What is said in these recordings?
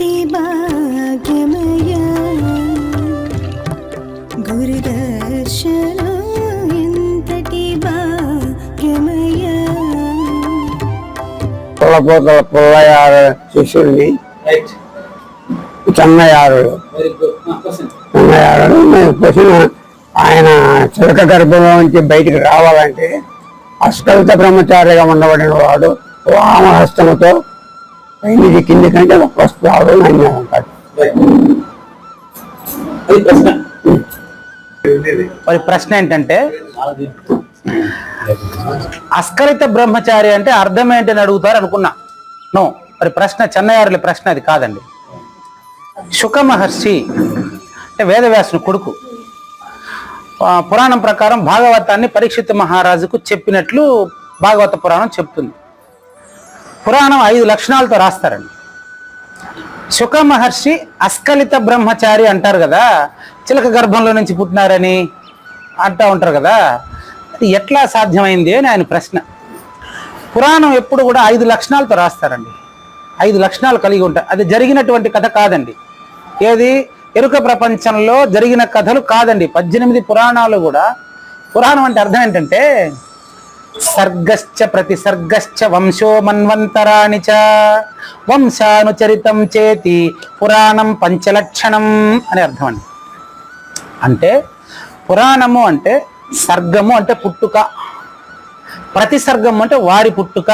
ఎంతటి భాగ్యమయా గురుదర్శనం ఎంతటి భాగ్యమయా వెరీ గుడ్ క్వశ్చన్ చెన్నయ్యారుడు మేము క్వశ్చన్ ఆయన చిలక గర్భంలో నుంచి బయటికి రావాలంటే అస్కలిత బ్రహ్మచారిగా ఉండబడిన వాడు వామహస్తముతో పైకి కింది కంటే వస్తాడు అని అంటాడు అది ప్రశ్న. మరి ప్రశ్న ఏంటంటే అస్కలిత బ్రహ్మచారి అంటే అర్థం ఏంటని అడుగుతారు అనుకున్నా. నో మరి ప్రశ్న చెన్నయారుల ప్రశ్న అది కాదండి. శుక మహర్షి అంటే వేదవ్యాసుని కొడుకు. పురాణం ప్రకారం భాగవతాన్ని పరీక్షిత్ మహారాజుకు చెప్పినట్లు భాగవత పురాణం చెప్తుంది. పురాణం ఐదు లక్షణాలతో రాస్తారండి. శుక మహర్షి అస్కలిత బ్రహ్మచారి అంటారు కదా చిలక గర్భంలో నుంచి పుట్టినారని అంటూ ఉంటారు కదా అది ఎట్లా సాధ్యమైంది అని ఆయన ప్రశ్న. పురాణం ఎప్పుడు కూడా ఐదు లక్షణాలతో రాస్తారండి. ఐదు లక్షణాలు కలిగి ఉంటాయి అది జరిగినటువంటి కథ కాదండి. ఏది? ఎరుక ప్రపంచంలో జరిగిన కథలు కాదండి. పద్దెనిమిది పురాణాలు కూడా. పురాణం అంటే అర్థం ఏంటంటే సర్గశ్చ ప్రతి సర్గశ్చ వంశో మన్వంతరాణి చ. వంశానుచరితం చేతి పురాణం పంచలక్షణం అని అర్థం అండి. అంటే పురాణము అంటే సర్గము అంటే పుట్టుక. ప్రతి సర్గము అంటే వారి పుట్టుక.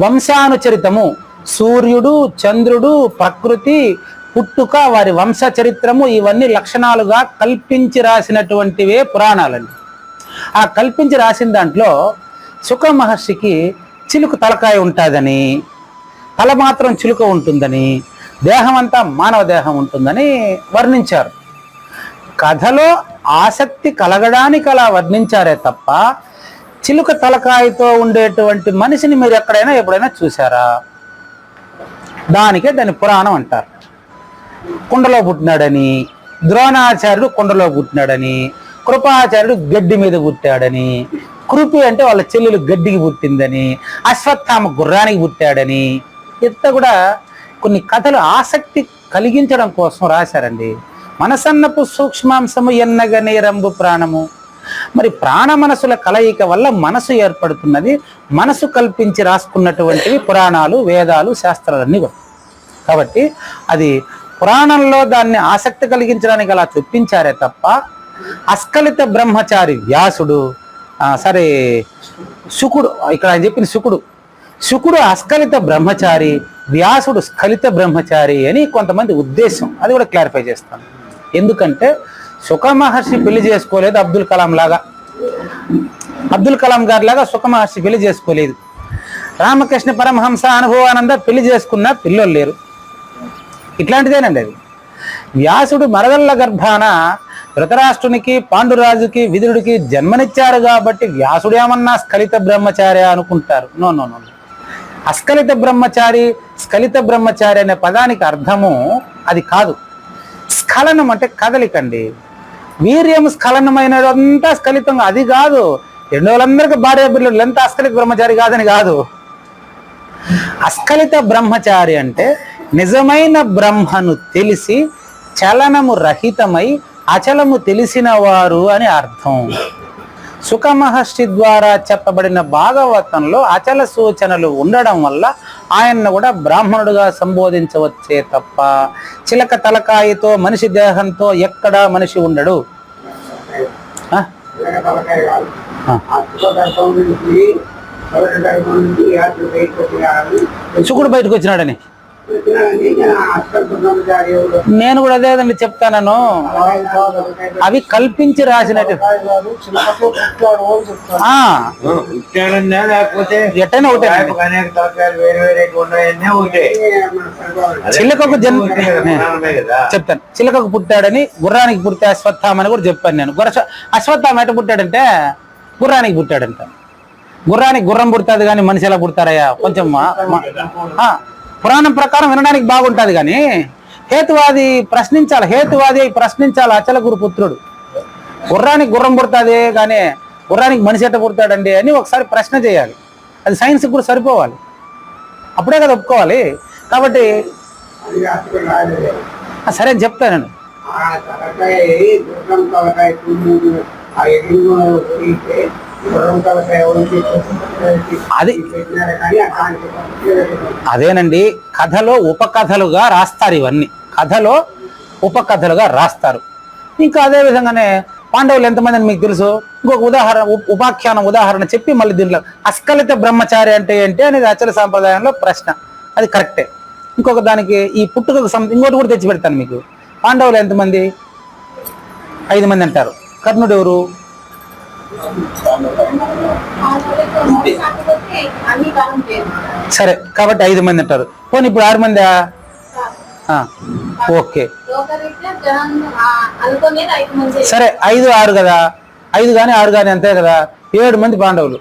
వంశానుచరితము సూర్యుడు చంద్రుడు ప్రకృతి పుట్టుక వారి వంశ చరిత్రము ఇవన్నీ లక్షణాలుగా కల్పించి రాసినటువంటివే పురాణాలండి. ఆ కల్పించి రాసిన దాంట్లో సుఖ మహర్షికి చిలుకు తలకాయ ఉంటుందని తల మాత్రం చిలుక ఉంటుందని దేహం అంతా మానవ దేహం ఉంటుందని వర్ణించారు. కథలో ఆసక్తి కలగడానికి అలా వర్ణించారే తప్ప చిలుక తలకాయతో ఉండేటువంటి మనిషిని మీరు ఎక్కడైనా ఎప్పుడైనా చూసారా దానికే దాని పురాణం అంటారు. కుండలో పుట్టినాడని ద్రోణాచార్యుడు కుండలో పుట్టినాడని కృపాచార్యుడు గడ్డి మీద పుట్టాడని కృపి అంటే వాళ్ళ చెల్లెలు గడ్డికి పుట్టిందని అశ్వత్థామ గుర్రానికి పుట్టాడని ఇంత కూడా కొన్ని కథలు ఆసక్తి కలిగించడం కోసం రాశారండి. మనసన్నపు సూక్ష్మాంశము ఎన్నగ నేరంబు ప్రాణము. మరి ప్రాణ మనసుల కలయిక వల్ల మనసు ఏర్పడుతున్నది మనసు కల్పించి రాసుకున్నటువంటివి పురాణాలు వేదాలు శాస్త్రాలన్నీ కూడా. కాబట్టి అది పురాణంలో దాన్ని ఆసక్తి కలిగించడానికి అలా చూపించారే తప్ప అస్కలిత బ్రహ్మచారి వ్యాసుడు సరే శుకుడు ఇక్కడ ఆయన చెప్పిన శుకుడు. శుకుడు అస్కలిత బ్రహ్మచారి వ్యాసుడు స్ఖలిత బ్రహ్మచారి అని కొంతమంది ఉద్దేశం. అది కూడా క్లారిఫై చేస్తాను. ఎందుకంటే సుఖ మహర్షి పెళ్ళి చేసుకోలేదు అబ్దుల్ కలాం లాగా. అబ్దుల్ కలాం గారి లాగా సుఖ మహర్షి పెళ్ళి చేసుకోలేదు. రామకృష్ణ పరమహంస అనుభవానంద పెళ్ళి చేసుకున్న పిల్లలు లేరు. ఇట్లాంటిదేనండి అది. వ్యాసుడు మరదళ్ళ గర్భాన ధృతరాష్ట్రునికి పాండురాజుకి విదురుడికి జన్మనిచ్చారు కాబట్టి వ్యాసుడు ఏమన్నా స్ఖలిత బ్రహ్మచారి అనుకుంటారు. నో నో నో అస్ఖలిత బ్రహ్మచారి స్ఖలిత బ్రహ్మచారి అనే పదానికి అర్థము అది కాదు. స్ఖలనం అంటే కదలికండి. వీర్యం స్ఖలనమైనదంతా స్ఖలితంగా అది కాదు. రెండు వాళ్ళందరికీ భార్య పిల్లలు ఎంత అస్ఖలిత బ్రహ్మచారి కాదని కాదు. అస్ఖలిత బ్రహ్మచారి అంటే నిజమైన బ్రహ్మను తెలిసి చలనము రహితమై అచలము తెలిసిన వారు అని అర్థం. సుఖ మహర్షి ద్వారా చెప్పబడిన భాగవతంలో అచల సూచనలు ఉండడం వల్ల ఆయన్ను కూడా బ్రాహ్మణుడుగా సంబోధించవచ్చే తప్ప చిలక తలకాయతో మనిషి దేహంతో ఎక్కడా మనిషి ఉండడు. శుకుడు బయటకు వచ్చినాడని. నేను కూడా అదేదండి చెప్తాను అవి కల్పించి రాసినట్టు. ఎట్టైనా ఒకటే అదే చిలకకు జన్మ చెప్తాను. చిలకకు పుట్టాడని గుర్రానికి పుడితే అశ్వత్థామ అని కూడా చెప్పాను నేను. గుర్ర అశ్వత్థామ ఎట్ట పుట్టాడంటే గుర్రానికి పుట్టాడంట. గుర్రానికి గుర్రం పుడుతుంది కానీ మనిషి ఎలా పుడతారయ్యా? కొంచెం పురాణం ప్రకారం వినడానికి బాగుంటుంది కానీ హేతువాది ప్రశ్నించాలి హేతువాది అయి ప్రశ్నించాలి అచల గురు పుత్రుడు. గుర్రానికి గుర్రం పుడుతుంది కానీ గుర్రానికి మనిషి ఎట్ట పుడతాడండి అని ఒకసారి ప్రశ్న చేయాలి. అది సైన్స్ కూడా సరిపోవాలి. అప్పుడే కదా ఒప్పుకోవాలి. కాబట్టి ఆ, సరే చెప్తాను నేను. ఆ అది- అదేనండి కథలో ఉపకథలుగా రాస్తారు ఇవన్నీ. కథలో ఉపకథలుగా రాస్తారు. ఇంకా అదే విధంగానే పాండవులు ఎంతమంది అని మీకు తెలుసు? ఇంకొక ఉదాహరణ ఉపాఖ్యానం ఉదాహరణ చెప్పి మళ్ళీ దీంట్లో అస్కలిత బ్రహ్మచారి అంటే ఏంటి అనేది అచల సాంప్రదాయంలో ప్రశ్న. అది కరెక్టే. ఇంకొక దానికి ఈ పుట్టుకకు సం ఇంకోటి కూడా తెచ్చి పెడతాను మీకు. పాండవులు ఎంతమంది? ఐదు మంది అంటారు. కర్ణుడు ఎవరు? సరే కాబట్టి ఐదు మంది అంటారు. పోనీ ఇప్పుడు ఆరు మందా? ఓకే. సరే ఐదు ఆరు కదా? ఐదు కానీ ఆరు కానీ అంతే కదా? ఏడు మంది పాండవులు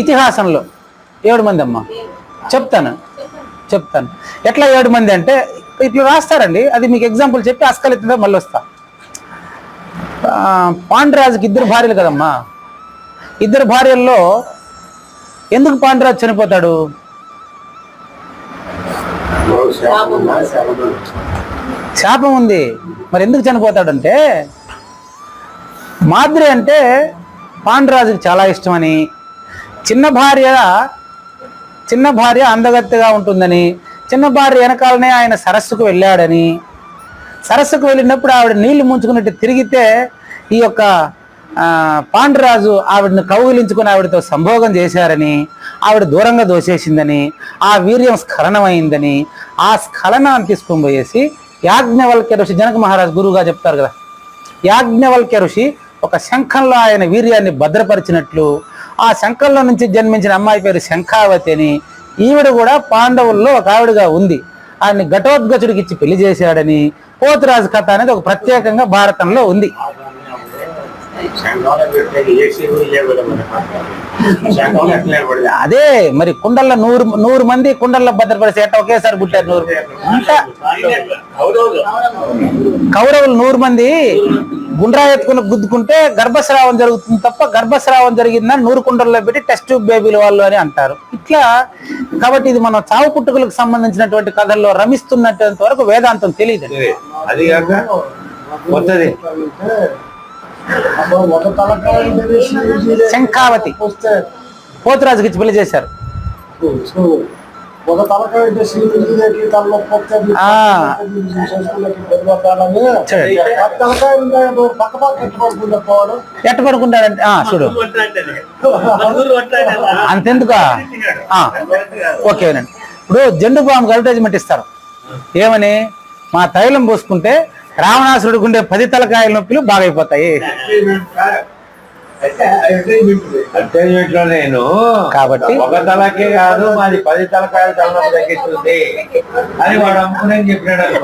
ఇతిహాసంలో ఏడు మంది అమ్మా? చెప్తాను చెప్తాను. ఎట్లా ఏడు మంది అంటే ఇట్లా రాస్తారండి. అది మీకు ఎగ్జాంపుల్ చెప్పి అస్కలెత్తిందో మళ్ళీ వస్తా పాండురాజుకి ఇద్దరు భార్యలు కదమ్మా. ఇద్దరు భార్యల్లో ఎందుకు పాండురాజు చనిపోతాడు? శాపం ఉంది. మరి ఎందుకు చనిపోతాడంటే? మాద్రి అంటే పాండురాజుకి చాలా ఇష్టమని చిన్న భార్య చిన్న భార్య అందగత్తెగా ఉంటుందని చిన్న భార్య వెనకాలనే ఆయన సరస్సుకు వెళ్ళాడని సరస్సుకు వెళ్ళినప్పుడు ఆవిడ నీళ్ళు ముంచుకున్నట్టు తిరిగితే ఈ యొక్క పాండురాజు ఆవిడని కౌగిలించుకుని ఆవిడతో సంభోగం చేశారని ఆవిడ దూరంగా దోసేసిందని ఆ వీర్యం స్ఖలనమైందని ఆ స్ఖలనాన్ని తీసుకొని పోయేసి యాజ్ఞవల్క్య ఋషి జనక మహారాజ్ గురువుగా చెప్తారు కదా యాజ్ఞవల్క్య ఋషి ఒక శంఖంలో ఆయన వీర్యాన్ని భద్రపరిచినట్లు ఆ శంఖంలో నుంచి జన్మించిన అమ్మాయి పేరు శంఖావతి అని ఈవిడ కూడా పాండవుల్లో ఒక ఆవిడగా ఉంది. ఆయన్ని ఘటోద్గచుడికి ఇచ్చి పెళ్ళి చేశాడని పోతురాజు కథ అనేది ఒక ప్రత్యేకంగా భారతంలో ఉంది. అదే మరి కుండల్లో నూరు నూరు మంది కుండల్లో భద్రపరిచి ఎట్ట ఒకేసారి పుట్టారు నూరు అంతా కౌరవులు నూరు మంది గుండ్రా ఎత్తుకుని గుద్దుకుంటే గర్భస్రావం జరుగుతుంది తప్ప గర్భస్రావం జరిగిందని నూరు కుండల్లో పెట్టి టెస్ట్ ట్యూబ్ బేబీలు వాళ్ళు అని అంటారు. ఇట్లా కాబట్టి ఇది మనం చావు పుట్టుకలకు సంబంధించినటువంటి కథల్లో రమిస్తున్నటువంటి వరకు వేదాంతం తెలియదు అది కొత్తది. శంఖావతి. పోతురాజుకి ఇచ్చి పెళ్ళి చేశారు. పక్క ఎట్ట పడుకుంటాడంటే ఆ చూడు. అంతెందుకు? ఓకేనండి ఇప్పుడు జెండు బాంబు అడ్వర్టైజ్మెంట్ ఇస్తారు. ఏమని? మా తైలం పోసుకుంటే రావణాసురుడికి ఉండే పది తలకాయల నొప్పులు బాగైపోతాయి. లో నేను కాబట్టి- ఒక తలకే కాదు మాది పది తలకాయలు తలనొప్పి తగ్గిస్తుంది అని వాడు అమ్ముకునే చెప్పినాడు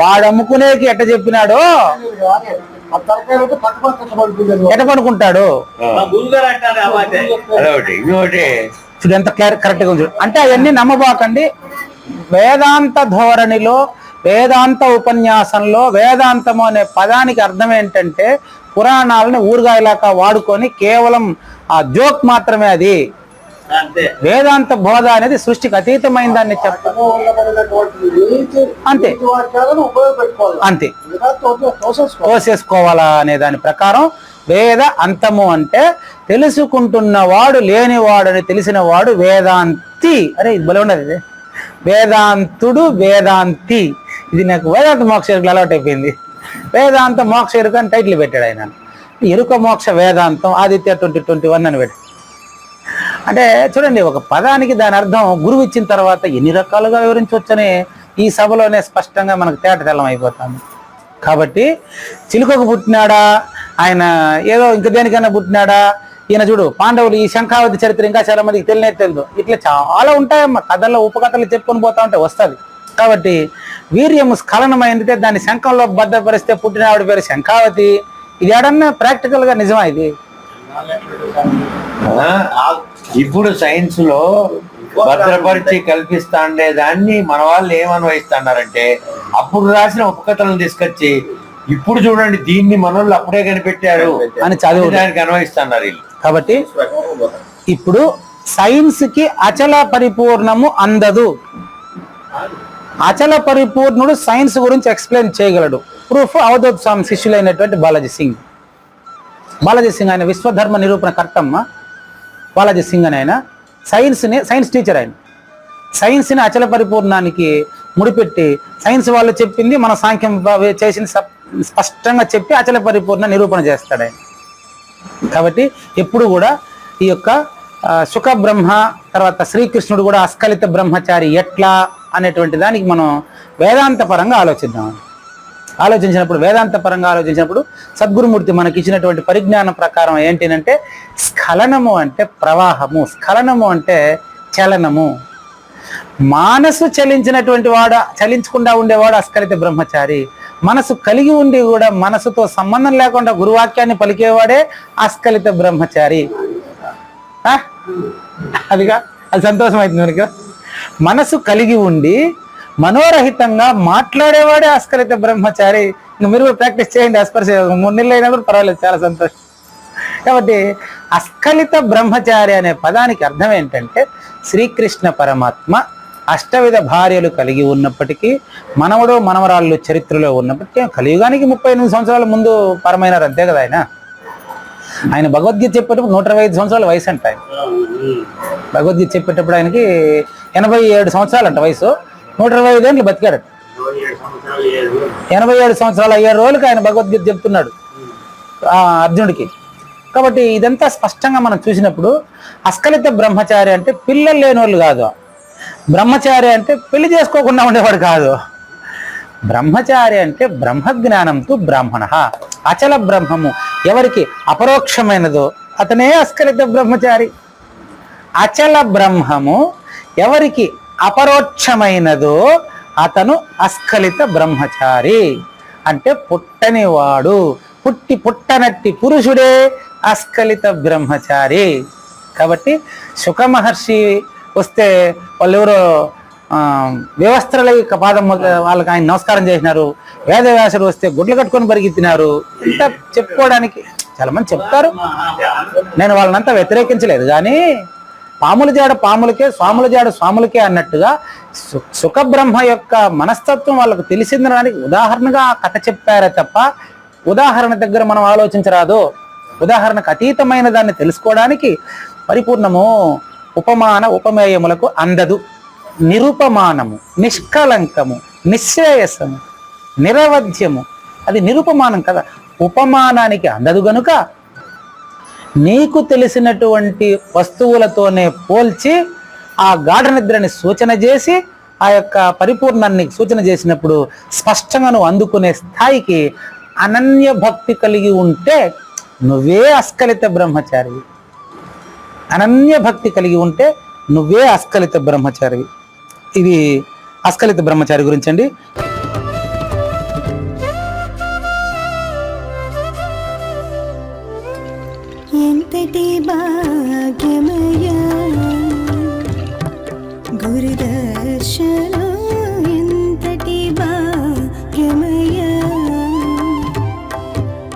వాడు అమ్ముకునేకి ఎట్ట చెప్పినాడో? ఎట్ట పడుకుంటాడు? ఇంకొకటి. చూడు ఎంత కరెక్ట్గా ఉంది. అంటే అవన్నీ నమ్మబాకండి. వేదాంత ధోరణిలో వేదాంత ఉపన్యాసంలో వేదాంతము అనే పదానికి అర్థం ఏంటంటే పురాణాలని ఊరుగాయలాగా వాడుకొని కేవలం ఆ జోక్ మాత్రమే అది. వేదాంత బోధ అనేది సృష్టికి అతీతమైన దాన్ని అంతే. అంతే. తోసేసుకోవాలి. అనే దాని ప్రకారం వేద అంతము అంటే తెలుసుకుంటున్నవాడు లేనివాడని తెలిసిన వాడు వేదాంతి. అరే ఇది భలే ఉన్నది. వేదాంతుడు వేదాంతి. ఇది నాకు వేదాంత మోక్ష ఎరుకలు అలవాటు అయిపోయింది. వేదాంత మోక్ష ఎరుక అని టైటిల్ పెట్టాడు ఆయన. ఎరుక మోక్ష వేదాంతం ఆదిత్య ట్వంటీ ట్వంటీ వన్ అని పెట్టాడు. అంటే చూడండి ఒక పదానికి దాని అర్థం గురువు ఇచ్చిన తర్వాత ఎన్ని రకాలుగా వివరించవచ్చని ఈ సభలోనే స్పష్టంగా మనకు తేట తెల్లం అయిపోతుంది. కాబట్టి చిలుకకు పుట్టినాడా ఆయన ఏదో ఇంక దేనికైనా పుట్టినాడా ఈయన చూడు పాండవులు ఈ శంఖావతి చరిత్ర ఇంకా చాలా మందికి తెలియనే తెలియదు. ఇట్లా చాలా ఉంటాయమ్మా కథల్లో ఉపకథలు చెప్పుకొని పోతా ఉంటే వస్తుంది. కాబట్టి వీర్యము స్ఖలనమైందితే దాన్ని శంఖంలో భద్రపరిస్తే పుట్టిన ఆవిడ పేరు శంఖావతి. ఇది ఏడన్నా ప్రాక్టికల్గా నిజమా ఇది? ఇప్పుడు సైన్స్లో భద్రపరిచి కల్పిస్తాండే దాన్ని మన వాళ్ళు ఏమన్వయిస్తున్నారంటే అప్పుడు రాసిన ఉపకథలను తీసుకొచ్చి ఇప్పుడు చూడండి దీన్ని మనోళ్ళు అప్పుడే కనిపెట్టారు అని చదువు. దానికి అన్వయిస్తున్నారు కాబట్టి ఇప్పుడు సైన్స్కి అచల పరిపూర్ణము అందదు. అచల పరిపూర్ణుడు సైన్స్ గురించి ఎక్స్ప్లెయిన్ చేయగలడు. ప్రూఫ్ అవధూత్ స్వామి శిష్యులైనటువంటి బాలాజీ సింగ్. బాలాజీ సింగ్ ఆయన విశ్వధర్మ నిరూపణ కర్తమ్మ. బాలాజీ సింగ్ అని ఆయన. సైన్స్ని సైన్స్ టీచర్ ఆయన. సైన్స్ని అచల పరిపూర్ణానికి ముడిపెట్టి సైన్స్ వాళ్ళు చెప్పింది మన సాంఖ్యం చేసిన స్పష్టంగా చెప్పి అచల పరిపూర్ణ నిరూపణ చేస్తాడు ఆయన. కాబట్టి ఎప్పుడు కూడా ఈ యొక్క సుఖ బ్రహ్మ తర్వాత శ్రీకృష్ణుడు కూడా అస్కలిత బ్రహ్మచారి ఎట్లా అనేటువంటి దానికి మనం వేదాంత పరంగా ఆలోచిద్దాం. ఆలోచించినప్పుడు వేదాంత పరంగా ఆలోచించినప్పుడు సద్గురుమూర్తి మనకి ఇచ్చినటువంటి పరిజ్ఞానం ప్రకారం ఏంటినంటే స్ఖలనము అంటే ప్రవాహము. స్ఖలనము అంటే చలనము. మానసు చలించినటువంటి వాడు చలించకుండా ఉండేవాడు అస్కలిత బ్రహ్మచారి. మనసు కలిగి ఉండి కూడా మనసుతో సంబంధం లేకుండా గురువాక్యాన్ని పలికేవాడే అస్కలిత బ్రహ్మచారి. ఆ? అదిగా? అది సంతోషం అవుతుంది మనకి. మనసు కలిగి ఉండి మనోరహితంగా మాట్లాడేవాడే అస్కలిత బ్రహ్మచారి. ఇంక మీరు కూడా ప్రాక్టీస్ చేయండి అస్పర్శ మూడు నెలలు అయినా కూడా పర్వాలేదు చాలా సంతోషం. కాబట్టి అస్ఖలిత బ్రహ్మచారి అనే పదానికి అర్థం ఏంటంటే శ్రీకృష్ణ పరమాత్మ అష్టవిధ భార్యలు కలిగి ఉన్నప్పటికీ మనవడు మనవరాళ్ళు చరిత్రలో ఉన్నప్పటికీ కలియుగానికి ముప్పై ఎనిమిది సంవత్సరాల ముందు పరమైనారు అంతే కదా ఆయన. ఆయన భగవద్గీత చెప్పేటప్పుడు నూట ఇరవై ఐదు సంవత్సరాల వయసు అంట ఆయన. భగవద్గీత చెప్పేటప్పుడు ఆయనకి ఎనభై ఏడు సంవత్సరాలు అంట వయసు. నూట ఇరవై ఐదు ఏళ్ళు ఎనభై ఏడు సంవత్సరాలు అయ్యారు రోజులకు ఆయన భగవద్గీత చెప్తున్నాడు ఆ అర్జునుడికి. కాబట్టి ఇదంతా స్పష్టంగా మనం చూసినప్పుడు అస్కలిత బ్రహ్మచారి అంటే పిల్లలు లేని వాళ్ళు కాదు. బ్రహ్మచారి అంటే పెళ్ళి చేసుకోకుండా ఉండేవాడు కాదు. బ్రహ్మచారి అంటే బ్రహ్మజ్ఞానంతో బ్రాహ్మణ. అచల బ్రహ్మము. ఎవరికి అపరోక్షమైనదో అతనే అస్కలిత బ్రహ్మచారి. అచల బ్రహ్మము ఎవరికి అపరోక్షమైనదో అతను అస్ఖలిత బ్రహ్మచారి. అంటే పుట్టనివాడు పుట్టి పుట్టనట్టి పురుషుడే అస్ఖలిత బ్రహ్మచారి. కాబట్టి శుక మహర్షి వస్తే వాళ్ళు ఎవరో ఆ, పాదం వాళ్ళకి ఆయన నమస్కారం చేసినారు. వేదవ్యాసుడు వస్తే గుడ్లు కట్టుకొని పరిగెత్తినారు. ఇంత చెప్పుకోవడానికి చాలా మంది చెప్తారు. నేను వాళ్ళనంతా వ్యతిరేకించలేదు. కానీ పాముల జాడ పాములకే స్వాముల జాడ స్వాములకే అన్నట్టుగా సు- సుఖబ్రహ్మ యొక్క మనస్తత్వం వాళ్ళకు తెలిసిందనడానికి ఉదాహరణగా ఆ కథ చెప్పారే తప్ప ఉదాహరణ దగ్గర మనం ఆలోచించరాదు ఉదాహరణకు అతీతమైన దాన్ని తెలుసుకోవడానికి పరిపూర్ణము ఉపమాన ఉపమేయములకు అందదు. నిరుపమానము నిష్కలంకము నిశ్రేయసము నిరవధ్యము. అది నిరుపమానం కదా. ఉపమానానికి అందదు గనుక నీకు తెలిసినటువంటి వస్తువులతోనే పోల్చి ఆ గాఢ నిద్రని సూచన చేసి ఆ యొక్క పరిపూర్ణాన్ని సూచన చేసినప్పుడు స్పష్టంగా నువ్వు అందుకునే స్థాయికి అనన్య భక్తి కలిగి ఉంటే నువ్వే అస్కలిత బ్రహ్మచారివి అనన్య భక్తి కలిగి ఉంటే నువ్వే అస్కలిత బ్రహ్మచారివి ఇది అస్కలిత బ్రహ్మచారి గురించి అండి.